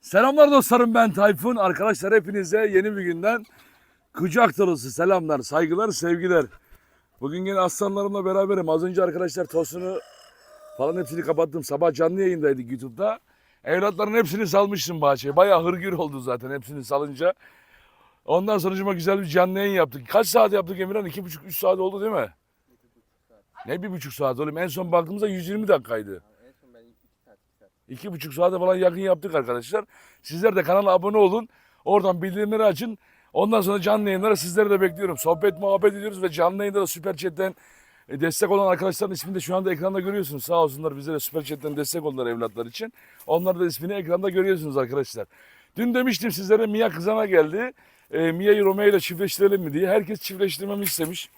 Selamlar dostlarım ben Tayfun. Arkadaşlar hepinize yeni bir günden kucak dolusu selamlar, saygılar, sevgiler. Bugün yine aslanlarımla beraberim. Az önce arkadaşlar tosunu falan hepsini kapattım. Sabah canlı yayındaydık YouTube'da. Evlatların hepsini salmıştım bahçeye. Bayağı hırgür oldu zaten hepsini salınca. Ondan sonucuma güzel bir canlı yayın yaptık. Kaç saat yaptık Emirhan? İki buçuk, üç saat oldu değil mi? Ne bir buçuk saat oğlum? En son baktığımızda 120 dakikaydı. En son ben iki saat, iki buçuk saate falan yakın yaptık arkadaşlar. Sizler de kanala abone olun. Oradan bildirimleri açın. Ondan sonra canlı yayınlara sizleri de bekliyorum. Sohbet muhabbet ediyoruz ve canlı yayında da Süper Chat'ten e, destek olan arkadaşların ismini de şu anda ekranda görüyorsunuz. Sağ olsunlar bize de Süper Chat'ten destek oldular evlatlar için. Onların da ismini ekranda görüyorsunuz arkadaşlar. Dün demiştim sizlere Mia kızana geldi. E, Mia'yı Romeo ile çiftleştirelim mi diye. Herkes çiftleştirmemi istemiş.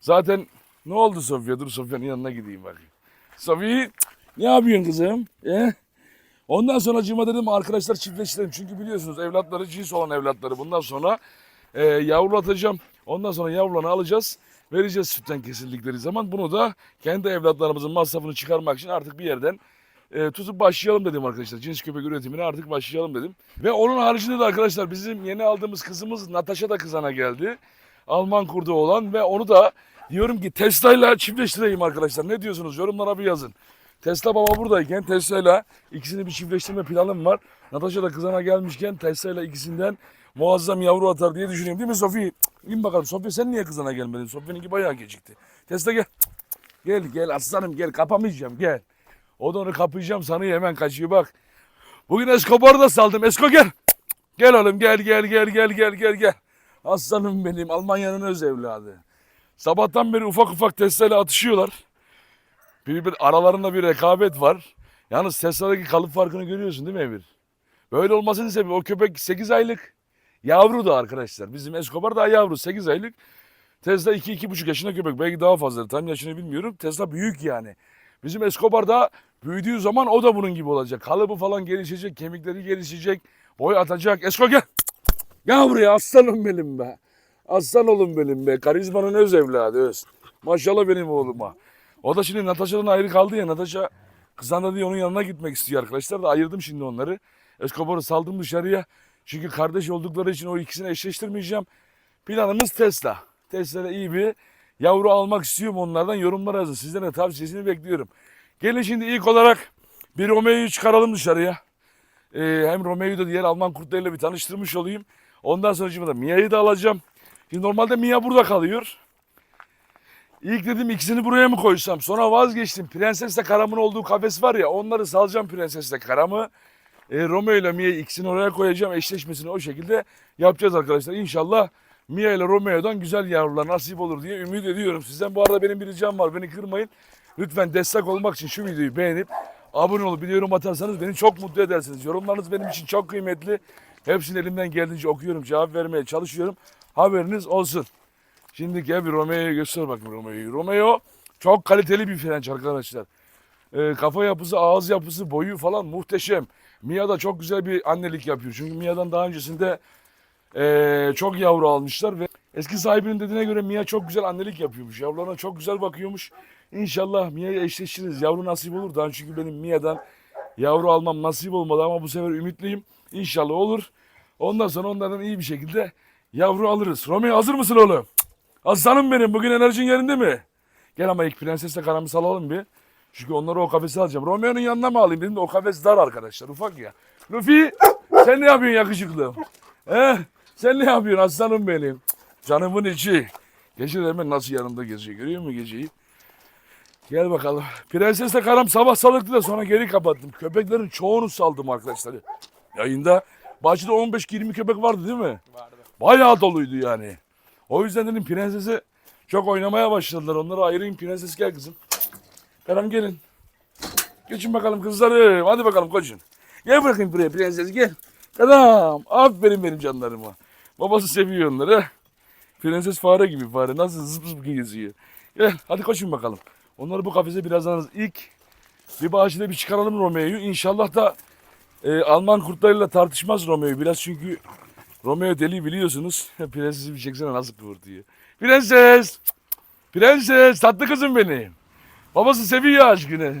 Zaten ne oldu Sofya? Dur Sofya'nın yanına gideyim bakayım. Sofya ne yapıyorsun kızım? E? Ondan sonra cıma dedim arkadaşlar çiftleştirelim. Çünkü biliyorsunuz evlatları cins olan evlatları. Bundan sonra e, yavrulatacağım. Ondan sonra yavrularını alacağız. Vereceğiz sütten kesildikleri zaman. Bunu da kendi evlatlarımızın masrafını çıkarmak için artık bir yerden e, tutup başlayalım dedim arkadaşlar. Cins köpek üretimine artık başlayalım dedim. Ve onun haricinde de arkadaşlar bizim yeni aldığımız kızımız Natasha da kızana geldi. Alman kurdu olan ve onu da diyorum ki Tesla ile çiftleştireyim arkadaşlar. Ne diyorsunuz? Yorumlara bir yazın. Tesla baba buradayken Tesla ile ikisini bir çiftleştirme planım var. Natasha da kızana gelmişken Tesla ile ikisinden muazzam yavru atar diye düşünüyorum. Değil mi Sofi? İn bakalım. Sofi sen niye kızana gelmedin? Sofi'ninki bayağı gecikti. Tesla gel. Gel gel aslanım gel kapamayacağım gel. O da onu kapayacağım sanıyor hemen kaçıyor bak. Bugün Escobar'ı da saldım. Esko gel. Gel oğlum gel gel gel gel gel gel gel. Aslanım benim Almanya'nın öz evladı. Sabahtan beri ufak ufak Tesla ile atışıyorlar. Bir, bir aralarında bir rekabet var. Yalnız Tesla'daki kalıp farkını görüyorsun değil mi Emir? Böyle olmasının sebebi o köpek 8 aylık. Yavru da arkadaşlar. Bizim Escobar daha yavru 8 aylık. Tesla 2-2,5 yaşında köpek. Belki daha fazla. Tam yaşını bilmiyorum. Tesla büyük yani. Bizim Escobar da büyüdüğü zaman o da bunun gibi olacak. Kalıbı falan gelişecek. Kemikleri gelişecek. Boy atacak. Esko gel. Gel buraya aslanım benim be. Aslan oğlum benim be. Karizmanın öz evladı öz. Maşallah benim oğluma. O da şimdi Natasha'dan ayrı kaldı ya. Natasha kızanda diye onun yanına gitmek istiyor arkadaşlar da ayırdım şimdi onları. Escobar'ı saldım dışarıya. Çünkü kardeş oldukları için o ikisini eşleştirmeyeceğim. Planımız Tesla. Tesla'da iyi bir yavru almak istiyorum onlardan. Yorumlara yazın. Sizden de tavsiyesini bekliyorum. Gelin şimdi ilk olarak bir Romeo'yu çıkaralım dışarıya. Ee, hem Romeo'yu da diğer Alman kurtlarıyla bir tanıştırmış olayım. Ondan sonra da Mia'yı da alacağım. Şimdi normalde Mia burada kalıyor. İlk dedim ikisini buraya mı koysam? Sonra vazgeçtim. Prensesle Karam'ın olduğu kafes var ya onları salacağım Prensesle Karam'ı. E, Romeo ile Mia'yı ikisini oraya koyacağım. Eşleşmesini o şekilde yapacağız arkadaşlar. İnşallah Mia ile Romeo'dan güzel yavrular nasip olur diye ümit ediyorum. Sizden bu arada benim bir ricam var. Beni kırmayın. Lütfen destek olmak için şu videoyu beğenip abone olup bir yorum atarsanız beni çok mutlu edersiniz. Yorumlarınız benim için çok kıymetli. Hepsini elimden geldiğince okuyorum, cevap vermeye çalışıyorum. Haberiniz olsun. Şimdi gel bir Romeo'yu göster bakayım Romeo'yu. Romeo çok kaliteli bir frenç arkadaşlar. Ee, kafa yapısı, ağız yapısı, boyu falan muhteşem. Mia da çok güzel bir annelik yapıyor. Çünkü Mia'dan daha öncesinde ee, çok yavru almışlar ve eski sahibinin dediğine göre Mia çok güzel annelik yapıyormuş. Yavrularına çok güzel bakıyormuş. İnşallah Mia'ya eşleşiriz. Yavru nasip olur. Daha çünkü benim Mia'dan yavru almam nasip olmadı ama bu sefer ümitliyim. İnşallah olur. Ondan sonra onlardan iyi bir şekilde yavru alırız. Romeo hazır mısın oğlum? Aslanım benim bugün enerjin yerinde mi? Gel ama ilk prensesle karamı salalım bir. Çünkü onları o kafese alacağım. Romeo'nun yanına mı alayım dedim de o kafes dar arkadaşlar ufak ya. Luffy sen ne yapıyorsun yakışıklım? He? Sen ne yapıyorsun aslanım benim? Canımın içi. Gece hemen nasıl yanımda geziyor görüyor musun geceyi? Gel bakalım. Prensesle karam sabah salıktı da sonra geri kapattım. Köpeklerin çoğunu saldım arkadaşlar. Yayında bahçede 15-20 köpek vardı değil mi? Vardı. Bayağı doluydu yani. O yüzden dedim prensesi çok oynamaya başladılar. Onları ayırayım prenses gel kızım. Karam gelin. Geçin bakalım kızlarım. Hadi bakalım koşun. Gel bırakayım buraya prenses gel. Karam. Aferin benim canlarıma. Babası seviyor onları. Prenses fare gibi fare. Nasıl zıp zıp geziyor. Gel hadi koşun bakalım. Onları bu kafese birazdan. İlk bir bahçede bir çıkaralım Romeo'yu. İnşallah da e, Alman kurtlarıyla tartışmaz Romeo'yu. Biraz çünkü Romeo deli biliyorsunuz. Prensesi bir çeksene nasıl kıvırtıyor. Prenses! Prenses! Tatlı kızım benim. Babası seviyor aşkını.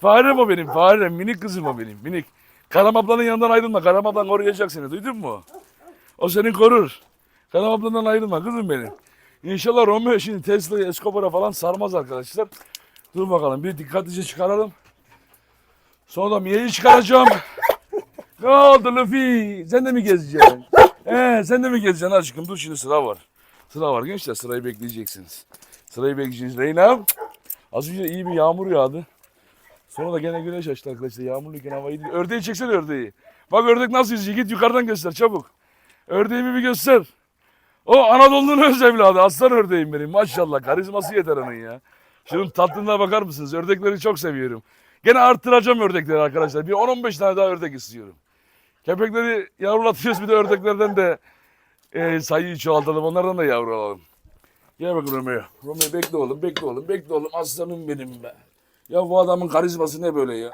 Farem o benim farem. Minik kızım o benim. Minik. Karam ablanın yanından ayrılma. Karam ablan koruyacak seni. Duydun mu? O seni korur. Karam ablandan ayrılma kızım benim. İnşallah Romeo şimdi Tesla'yı Escobar'a falan sarmaz arkadaşlar. Dur bakalım bir dikkatlice çıkaralım. Sonra da Mia'yı çıkaracağım. Ne oldu Luffy? Sen de mi gezeceksin? He, sen de mi gezeceksin aşkım? Dur şimdi sıra var. Sıra var gençler sırayı bekleyeceksiniz. Sırayı bekleyeceksiniz. Reyna az önce iyi bir yağmur yağdı. Sonra da gene güneş açtı arkadaşlar. Yağmurluyken havayı değil. Ördeği çeksene ördeği. Bak ördek nasıl yüzüyor. Git yukarıdan göster çabuk. Ördeğimi bir göster. O Anadolu'nun öz evladı. Aslan ördeğim benim. Maşallah. Karizması yeter onun ya. Şunun tatlılığına bakar mısınız? Ördekleri çok seviyorum. Gene arttıracağım ördekleri arkadaşlar. Bir 10-15 tane daha ördek istiyorum. Köpekleri yavrulatıyoruz bir de ördeklerden de e, sayıyı çoğaltalım. Onlardan da yavru alalım. Gel bakın Romeo. Romeo bekle oğlum, bekle oğlum, bekle oğlum. Aslanım benim be. Ya bu adamın karizması ne böyle ya?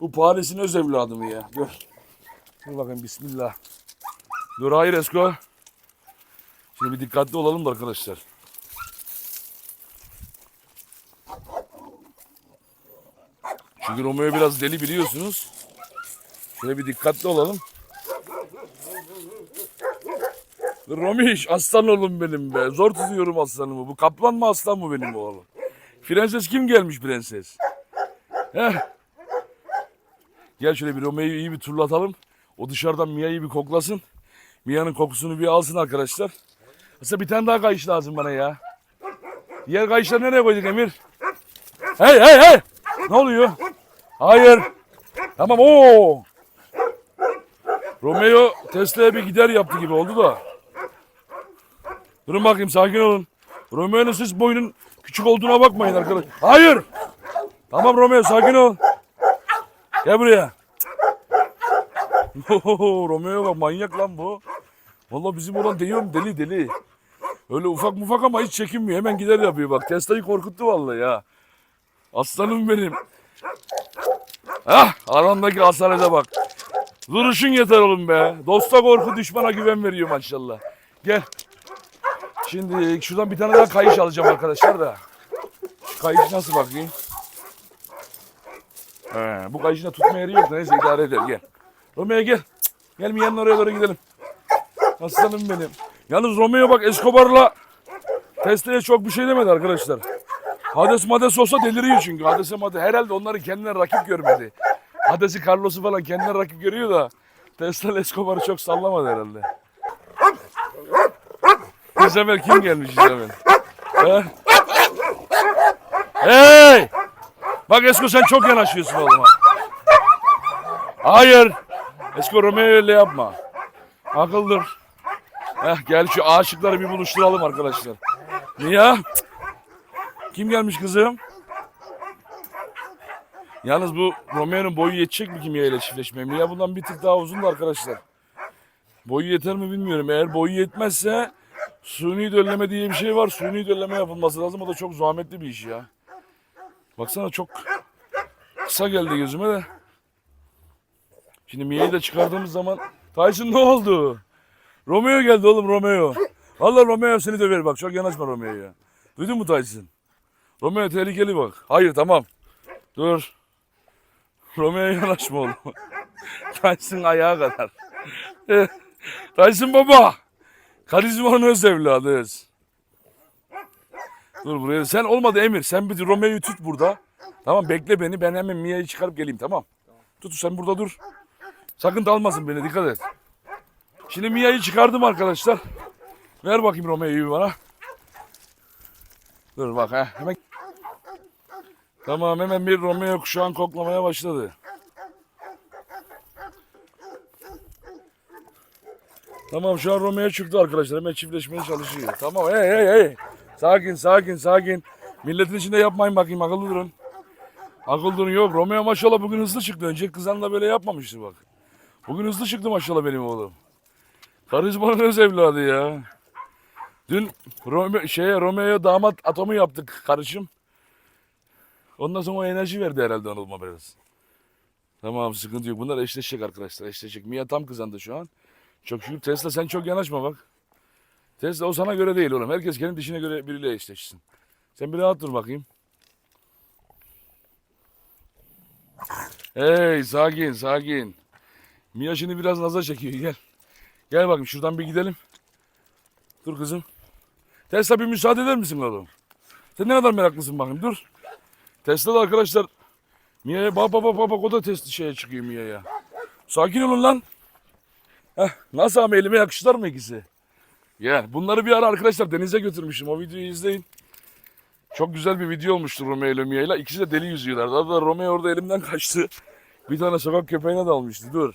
Bu Paris'in öz evladı mı ya? Gör. Dur bakın bismillah. Dur hayır Esko. Şimdi bir dikkatli olalım da arkadaşlar. Çünkü Romeo biraz deli biliyorsunuz. Şöyle bir dikkatli olalım. Romiş aslan oğlum benim be. Zor tutuyorum aslanımı. Bu kaplan mı aslan mı benim oğlum? Prenses kim gelmiş prenses? Heh. Gel şöyle bir Romeo'yu iyi bir turlatalım. O dışarıdan Mia'yı bir koklasın. Mia'nın kokusunu bir alsın arkadaşlar. Aslında bir tane daha kayış lazım bana ya. Diğer kayışları nereye koyduk Emir? Hey hey hey! Ne oluyor? Hayır. Tamam o. Romeo Tesla'ya bir gider yaptı gibi oldu da. Durun bakayım sakin olun. Romeo'nun siz boyunun küçük olduğuna bakmayın arkadaş. Hayır. Tamam Romeo sakin ol. Gel buraya. Romeo bak manyak lan bu. Vallahi bizim olan diyorum deli deli. Öyle ufak mufak ama hiç çekinmiyor. Hemen gider yapıyor bak. Tesla'yı korkuttu vallahi ya. Aslanım benim. Hah arandaki asalete bak. Duruşun yeter oğlum be. Dosta korku düşmana güven veriyor maşallah. Gel. Şimdi şuradan bir tane daha kayış alacağım arkadaşlar da. Kayış nasıl bakayım? He, bu kayışın da tutma yeri yok. da Neyse idare eder gel. Romeo gel. Gel Mia'nın oraya doğru gidelim. Aslanım benim. Yalnız Romeo bak Escobar'la Tesla'ya çok bir şey demedi arkadaşlar. Hades Mades olsa deliriyor çünkü. Hades'e Mades herhalde onları kendine rakip görmedi. Hades'i Carlos'u falan kendine rakip görüyor da Tesla Escobar'ı çok sallamadı herhalde. İzabel kim gelmiş? He? Hey! Bak Esko sen çok yanaşıyorsun oğluma. Hayır. Esko Romeo öyle yapma. Akıldır. Heh, gel şu aşıkları bir buluşturalım arkadaşlar. Niye? Kim gelmiş kızım? Yalnız bu Romeo'nun boyu yetecek mi kimya ile çiftleşmeye? Mia bundan bir tık daha uzun da arkadaşlar. Boyu yeter mi bilmiyorum. Eğer boyu yetmezse suni dölleme diye bir şey var. Suni dölleme yapılması lazım. O da çok zahmetli bir iş ya. Baksana çok kısa geldi gözüme de. Şimdi Mia'yı da çıkardığımız zaman Tyson ne oldu? Romeo geldi oğlum Romeo. Vallahi Romeo seni döver bak çok yanaşma Romeo'ya. Duydun mu Tyson? Romeo tehlikeli bak. Hayır tamam. Dur. Romeo'ya yanaşma oğlum. Tyson ayağa kadar. Tyson baba. Karizmanın öz evladıyız. Dur buraya. Sen olmadı Emir. Sen bir Romeo'yu tut burada. Tamam bekle beni. Ben hemen Mia'yı çıkarıp geleyim tamam. Tut sen burada dur. Sakın dalmasın beni dikkat et. Şimdi Mia'yı çıkardım arkadaşlar. Ver bakayım Romeo'yu bana. Dur bak ha. Hemen. Tamam hemen bir Romeo kuşağın koklamaya başladı. Tamam şu an Romeo çıktı arkadaşlar. Hemen çiftleşmeye çalışıyor. Tamam hey hey hey. Sakin sakin sakin. Milletin içinde yapmayın bakayım akıllı durun. Akıllı durun yok. Romeo maşallah bugün hızlı çıktı. Önce kızanla böyle yapmamıştı bak. Bugün hızlı çıktı maşallah benim oğlum. Karizmanın öz evladı ya. Dün Romeo, şeye Romeo'ya damat atomu yaptık karışım. Ondan sonra o enerji verdi herhalde Anılma biraz. Tamam sıkıntı yok. Bunlar eşleşecek arkadaşlar eşleşecek. Mia tam kızandı şu an. Çok şükür. Tesla sen çok yanaşma bak. Tesla o sana göre değil oğlum. Herkes kendi dişine göre biriyle eşleşsin. Sen bir rahat dur bakayım. Hey sakin sakin. Mia şimdi biraz naza çekiyor. Gel. Gel bakayım şuradan bir gidelim. Dur kızım. Tesla bir müsaade eder misin oğlum? Sen ne kadar meraklısın bakayım dur. Tesla'da arkadaşlar Mia'ya bak bak bak bak o da Tesla şeye çıkıyor Mia'ya. Sakin olun lan. Heh, nasıl ama elime yakıştılar mı ikisi? Gel. Bunları bir ara arkadaşlar denize götürmüşüm. O videoyu izleyin. Çok güzel bir video olmuştu Romeo ile Mia ile. İkisi de deli yüzüyorlar. Daha da Romeo orada elimden kaçtı. Bir tane sokak köpeğine dalmıştı. Dur.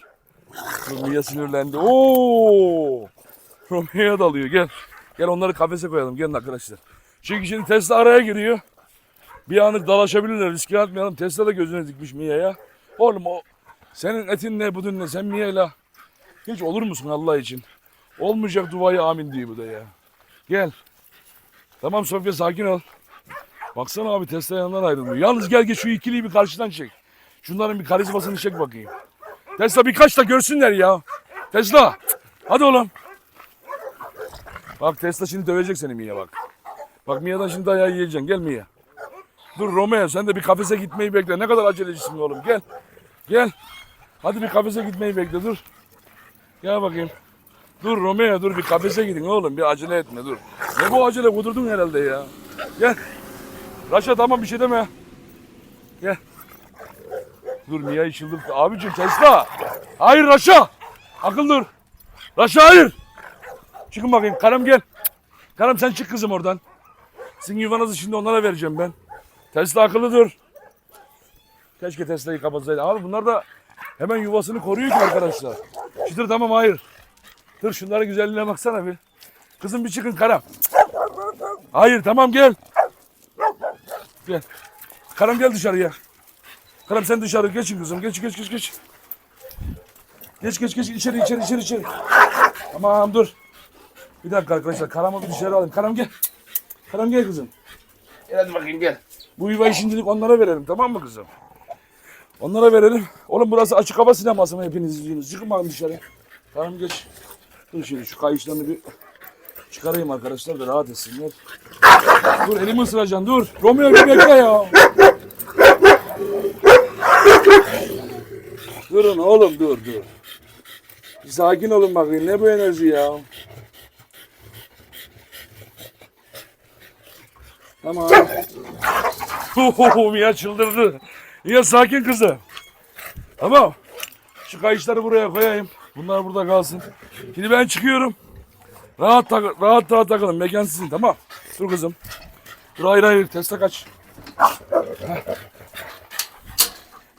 Dur Mia sinirlendi. Oo! Romeo'ya dalıyor. Gel. Gel onları kafese koyalım. Gelin arkadaşlar. Çünkü şimdi Tesla araya giriyor. Bir anlık dalaşabilirler. Riske atmayalım. Tesla da gözüne dikmiş Mia'ya. Oğlum o senin etin ne budun ne? Sen Mia'yla hiç olur musun Allah için? Olmayacak duayı amin diye bu da ya. Gel. Tamam Sofya sakin ol. Baksana abi Tesla yanından ayrılmıyor. Yalnız gel gel şu ikiliyi bir karşıdan çek. Şunların bir karizmasını çek bakayım. Tesla birkaç da görsünler ya. Tesla. Hadi oğlum. Bak Tesla şimdi dövecek seni Mia bak. Bak Mia'dan şimdi dayağı yiyeceksin. Gel Mia. Dur Romeo sen de bir kafese gitmeyi bekle. Ne kadar acelecisin oğlum. Gel. Gel. Hadi bir kafese gitmeyi bekle dur. Gel bakayım. Dur Romeo dur bir kafese gidin oğlum. Bir acele etme dur. Ne bu acele kudurdun herhalde ya. Gel. Raşa tamam bir şey deme. Gel. Dur Mia'yı çıldırttı. Abicim Tesla. Hayır Raşa. Akıl dur. Raşa hayır. Çıkın bakayım. Karım gel. Karım sen çık kızım oradan. Sizin yuvanızı şimdi onlara vereceğim ben. Tesla akıllı dur. Keşke Tesla'yı kapatsaydı. Abi bunlar da hemen yuvasını koruyor ki arkadaşlar. Çıtır tamam hayır. Dur şunların güzelliğine baksana bir. Kızım bir çıkın karam. Hayır tamam gel. Gel. Karam gel dışarıya. Karam sen dışarı geçin kızım. Geç geç geç geç. Geç geç geç içeri içeri içeri içeri. Tamam dur. Bir dakika arkadaşlar Karam'ı bir dışarı alayım. Karam gel. Karam gel kızım. Gel hadi bakayım gel. Bu yuvayı şimdilik onlara verelim tamam mı kızım? Onlara verelim. Oğlum burası açık hava sineması mı hepiniz izliyorsunuz? Çıkın bakın dışarı. Tamam geç. Dur şimdi şu kayışlarını bir çıkarayım arkadaşlar da rahat etsinler. Dur elimi ısıracaksın dur. Romeo bir bekle ya. Durun oğlum dur dur. Bir sakin olun bakayım ne bu enerji ya. Tamam. Ohoho Mia çıldırdı. Mia sakin kızım. Tamam. Şu kayışları buraya koyayım. Bunlar burada kalsın. Şimdi ben çıkıyorum. Rahat tak rahat rahat takılın. Mekan sizin tamam. Dur kızım. Dur hayır hayır. Teste kaç.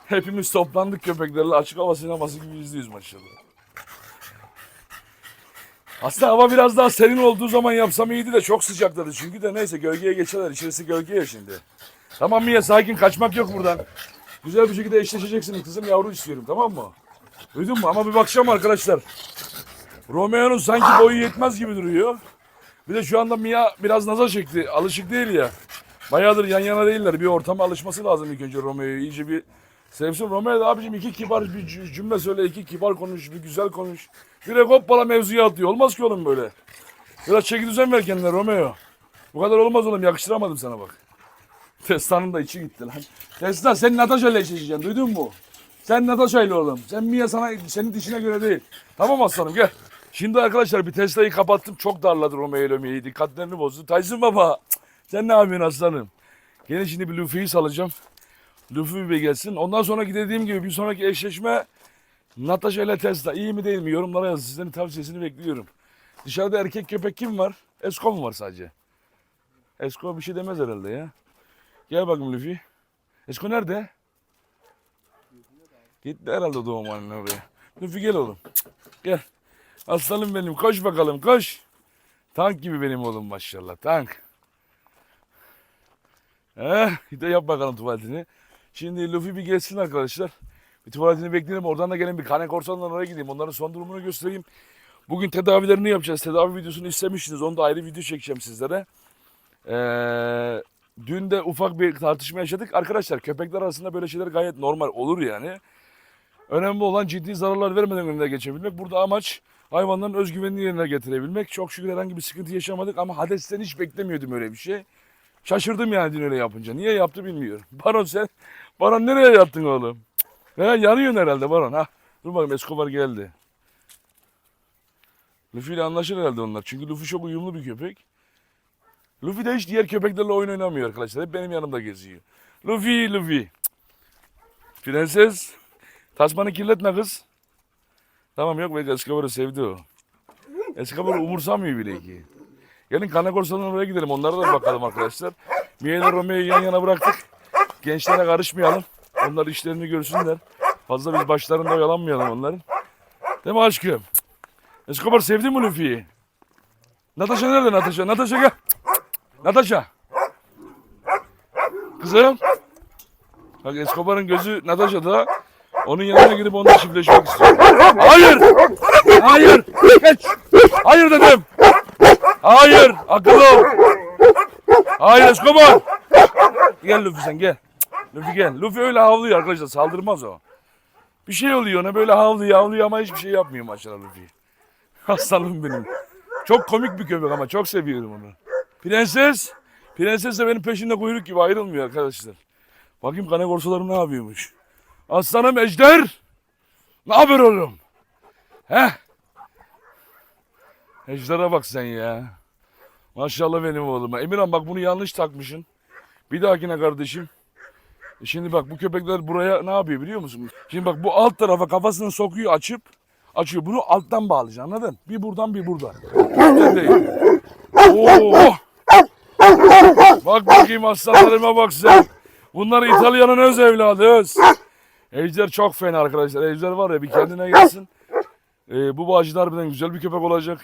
Hepimiz toplandık köpeklerle açık hava sineması gibi izliyoruz maşallah. Aslında hava biraz daha serin olduğu zaman yapsam iyiydi de çok sıcakladı çünkü de neyse gölgeye geçerler. İçerisi gölge ya şimdi. Tamam Mia sakin kaçmak yok buradan. Güzel bir şekilde eşleşeceksin kızım yavru istiyorum tamam mı? Duydun mu? Ama bir bakacağım arkadaşlar. Romeo'nun sanki boyu yetmez gibi duruyor. Bir de şu anda Mia biraz naza çekti. Alışık değil ya. Bayağıdır yan yana değiller. Bir ortama alışması lazım ilk önce Romeo'yu. iyice bir sevsin. Romeo da abicim iki kibar bir cü- cümle söyle. iki kibar konuş. Bir güzel konuş. Direkt hoppala mevzuya atıyor. Olmaz ki oğlum böyle. Biraz çeki düzen ver kendine Romeo. Bu kadar olmaz oğlum. Yakıştıramadım sana bak. Tesla'nın da içi gitti lan. Tesla sen Natasha ile eşleşeceksin. Duydun mu? Sen Natasha ile oğlum. Sen Mia sana senin dişine göre değil. Tamam aslanım gel. Şimdi arkadaşlar bir Tesla'yı kapattım. Çok darladı Romeo ile Mia'yı. Dikkatlerini bozdu. Tyson baba. Sen ne yapıyorsun aslanım? Gene şimdi bir Luffy'yi salacağım. Luffy bir gelsin. Ondan sonraki dediğim gibi bir sonraki eşleşme Natasha ile Tesla. İyi mi değil mi? Yorumlara yazın. Sizlerin tavsiyesini bekliyorum. Dışarıda erkek köpek kim var? Esko mu var sadece? Esko bir şey demez herhalde ya. Gel bakayım Luffy. Esko nerede? Gitti herhalde doğum haline oraya. Luffy gel oğlum. Gel. Aslanım benim. Koş bakalım koş. Tank gibi benim oğlum maşallah. Tank. Eh, bir de yap bakalım tuvaletini. Şimdi Luffy bir gelsin arkadaşlar. Bir tuvaletini bekleyelim. Oradan da gelin bir kane korsandan oraya gideyim. Onların son durumunu göstereyim. Bugün tedavilerini yapacağız. Tedavi videosunu istemiştiniz. Onu da ayrı video çekeceğim sizlere. Ee, dün de ufak bir tartışma yaşadık. Arkadaşlar köpekler arasında böyle şeyler gayet normal olur yani. Önemli olan ciddi zararlar vermeden önüne geçebilmek. Burada amaç hayvanların özgüvenini yerine getirebilmek. Çok şükür herhangi bir sıkıntı yaşamadık ama Hades'ten hiç beklemiyordum öyle bir şey. Şaşırdım yani dün öyle yapınca. Niye yaptı bilmiyorum. Baron sen, Baron nereye yattın oğlum? Ya yanıyorsun herhalde Baron ha. Dur bakayım Escobar geldi. Luffy ile anlaşır herhalde onlar. Çünkü Luffy çok uyumlu bir köpek. Luffy de hiç diğer köpeklerle oyun oynamıyor arkadaşlar. Hep benim yanımda geziyor. Luffy, Luffy. Prenses. Tasmanı kirletme kız. Tamam yok belki Escobar'ı sevdi o. Escobar umursamıyor bile ki. Gelin Kanakorsan'ın oraya gidelim. Onlara da bakalım arkadaşlar. Mia ile Romeo'yu yan yana bıraktık. Gençlere karışmayalım. Onlar işlerini görsünler. Fazla biz başlarında oyalanmayalım onların. Değil mi aşkım? Escobar sevdin mi Luffy'yi? Natasha nerede Natasha? Natasha gel. Natasha. Kızım. Bak Escobar'ın gözü Natasha'da. Onun yanına gidip onunla çiftleşmek istiyor. Hayır! Hayır! Geç! Hayır dedim! Hayır! Akıllı ol! Hayır Escobar! Gel Luffy sen gel. Luffy gel. Luffy öyle havlıyor arkadaşlar saldırmaz o. Bir şey oluyor ona böyle havlıyor havlıyor ama hiçbir şey yapmıyor maşallah Luffy. Aslanım benim. Çok komik bir köpek ama çok seviyorum onu. Prenses. Prenses de benim peşinde kuyruk gibi ayrılmıyor arkadaşlar. Bakayım kana korsalarım ne yapıyormuş. Aslanım Ejder. Ne haber oğlum? He? Ejder'e bak sen ya. Maşallah benim oğluma. Emirhan bak bunu yanlış takmışsın. Bir dahakine kardeşim. E Şimdi bak bu köpekler buraya ne yapıyor biliyor musun? Şimdi bak bu alt tarafa kafasını sokuyor açıp açıyor. Bunu alttan bağlayacaksın anladın? Bir buradan bir buradan. Oo! Bak bakayım aslanlarıma bak sen. Bunlar İtalya'nın öz evladı öz. Ejder çok fena arkadaşlar. Ejder var ya bir kendine gelsin. Ee, bu bağcı harbiden güzel bir köpek olacak.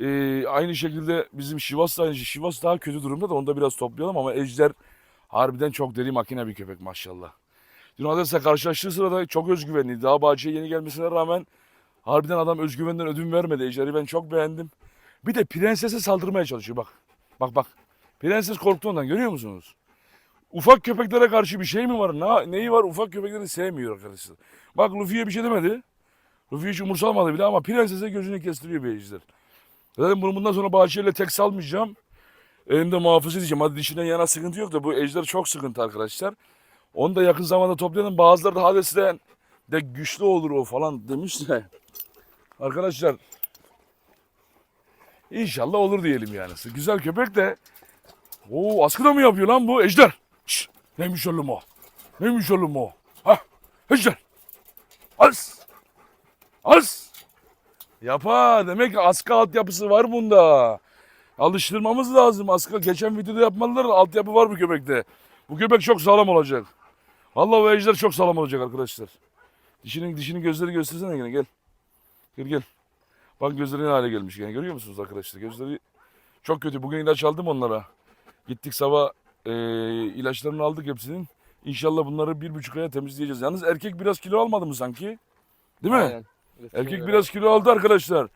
Ee, aynı şekilde bizim Şivas da aynı şey. Şivas daha kötü durumda da onu da biraz toplayalım ama Ejder harbiden çok deli makine bir köpek maşallah. Dün Ades'le karşılaştığı sırada çok özgüvenli. Daha Bağcı'ya yeni gelmesine rağmen harbiden adam özgüvenden ödün vermedi. Ejder'i ben çok beğendim. Bir de prensese saldırmaya çalışıyor bak. Bak bak. Prenses korktu ondan görüyor musunuz? Ufak köpeklere karşı bir şey mi var? Ne, neyi var? Ufak köpekleri sevmiyor arkadaşlar. Bak Luffy'ye bir şey demedi. Luffy hiç umursamadı bile ama prensese gözünü kestiriyor ejder. Zaten bunu bundan sonra Bahçeli'yle tek salmayacağım. Elimde muhafaza edeceğim. Hadi dişinden yana sıkıntı yok da bu ejder çok sıkıntı arkadaşlar. Onu da yakın zamanda toplayalım. Bazıları da Hades'ten de güçlü olur o falan demiş de. Arkadaşlar İnşallah olur diyelim yani. Güzel köpek de. Oo askı da mı yapıyor lan bu? Ejder. Şş, neymiş oğlum o? Neymiş oğlum o? Ha? Ejder. Az. Az. Yapar. Demek ki askı altyapısı var bunda. Alıştırmamız lazım. Askı geçen videoda yapmalılar. Altyapı var bu köpekte. Bu köpek çok sağlam olacak. Vallahi bu ejder çok sağlam olacak arkadaşlar. Dişinin dişinin gözleri göstersene gene gel. Gel gel. Bak gözleri ne hale gelmiş gene görüyor musunuz arkadaşlar? Gözleri çok kötü. Bugün ilaç aldım onlara. Gittik sabah e, ilaçlarını aldık hepsinin. İnşallah bunları bir buçuk aya temizleyeceğiz. Yalnız erkek biraz kilo almadı mı sanki? Değil mi? Aynen. Erkek biraz kilo aldı arkadaşlar.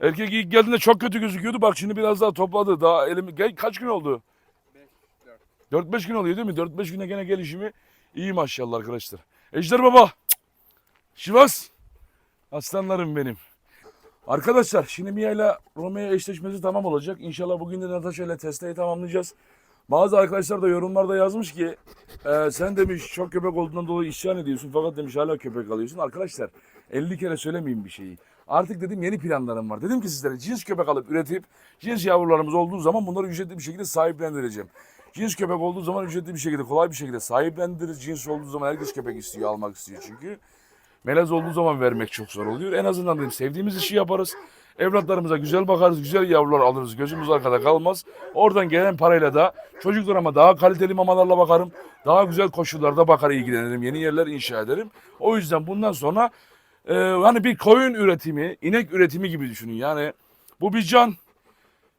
Erkek ilk geldiğinde çok kötü gözüküyordu. Bak şimdi biraz daha topladı. Daha elimi... Gel, kaç gün oldu? 4-5 gün oluyor değil mi? 4-5 güne gene gelişimi iyi maşallah arkadaşlar. Ejder baba. Şivas. Aslanlarım benim. Arkadaşlar şimdi Mia ile Romeo eşleşmesi tamam olacak. İnşallah bugün de Natasha ile testeyi tamamlayacağız. Bazı arkadaşlar da yorumlarda yazmış ki e, sen demiş çok köpek olduğundan dolayı isyan ediyorsun fakat demiş hala köpek alıyorsun. Arkadaşlar 50 kere söylemeyeyim bir şeyi. Artık dedim yeni planlarım var. Dedim ki sizlere cins köpek alıp üretip cins yavrularımız olduğu zaman bunları ücretli bir şekilde sahiplendireceğim. Cins köpek olduğu zaman ücretli bir şekilde kolay bir şekilde sahiplendiririz. Cins olduğu zaman herkes köpek istiyor almak istiyor çünkü. Melez olduğu zaman vermek çok zor oluyor. En azından dedim sevdiğimiz işi yaparız. Evlatlarımıza güzel bakarız, güzel yavrular alırız. Gözümüz arkada kalmaz. Oradan gelen parayla da çocuklarıma daha kaliteli mamalarla bakarım. Daha güzel koşullarda bakar ilgilenirim. Yeni yerler inşa ederim. O yüzden bundan sonra e, hani bir koyun üretimi, inek üretimi gibi düşünün. Yani bu bir can.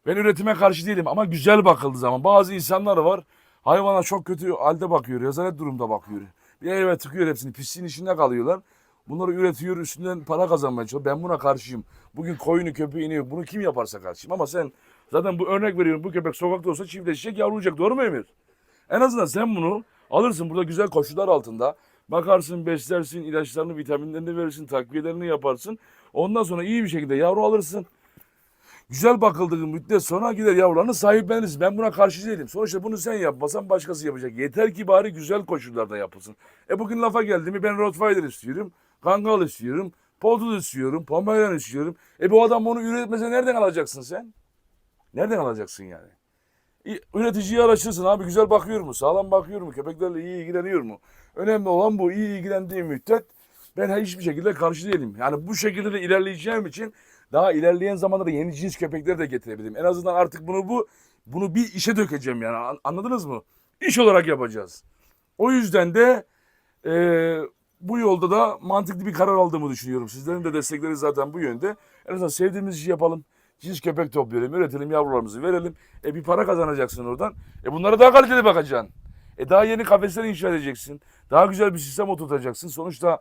Ben üretime karşı değilim ama güzel bakıldığı zaman. Bazı insanlar var hayvana çok kötü halde bakıyor, rezalet durumda bakıyor. Bir eve tıkıyor hepsini, pisliğin içinde kalıyorlar. Bunları üretiyor, üstünden para kazanmaya çalışıyor. Ben buna karşıyım. Bugün koyunu, köpeği, ineği bunu kim yaparsa karşıyım. Ama sen zaten bu örnek veriyorum bu köpek sokakta olsa çiftleşecek, yavrulayacak. Doğru mu Emir? En azından sen bunu alırsın burada güzel koşullar altında. Bakarsın, beslersin, ilaçlarını, vitaminlerini verirsin, takviyelerini yaparsın. Ondan sonra iyi bir şekilde yavru alırsın. Güzel bakıldığı müddet sonra gider yavrularını sahiplenirsin. Ben buna karşı değilim. Sonuçta bunu sen yapmasan başkası yapacak. Yeter ki bari güzel koşullarda yapılsın. E bugün lafa geldi mi ben Rottweiler istiyorum. Kangal istiyorum. Polduz istiyorum, Pomeranian istiyorum. E bu adam onu üretmese nereden alacaksın sen? Nereden alacaksın yani? Üreticiyi araştırsın abi güzel bakıyor mu? Sağlam bakıyor mu? Köpeklerle iyi ilgileniyor mu? Önemli olan bu. İyi ilgilendiği müddet ben hiçbir şekilde karşı değilim. Yani bu şekilde de ilerleyeceğim için daha ilerleyen zamanlarda yeni cins köpekler de getirebilirim. En azından artık bunu bu bunu bir işe dökeceğim yani An- anladınız mı? İş olarak yapacağız. O yüzden de eee, bu yolda da mantıklı bir karar aldığımı düşünüyorum. Sizlerin de destekleri zaten bu yönde. En azından sevdiğimiz işi yapalım. Cins köpek toplayalım, üretelim, yavrularımızı verelim. E bir para kazanacaksın oradan. E bunlara daha kaliteli bakacaksın. E daha yeni kafesler inşa edeceksin. Daha güzel bir sistem oturtacaksın. Sonuçta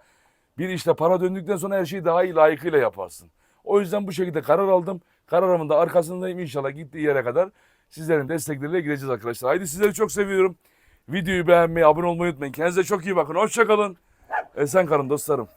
bir işte para döndükten sonra her şeyi daha iyi layıkıyla yaparsın. O yüzden bu şekilde karar aldım. Kararımın da arkasındayım inşallah gittiği yere kadar. Sizlerin destekleriyle gideceğiz arkadaşlar. Haydi sizleri çok seviyorum. Videoyu beğenmeyi, abone olmayı unutmayın. Kendinize çok iyi bakın. Hoşçakalın. Esen kalın dostlarım.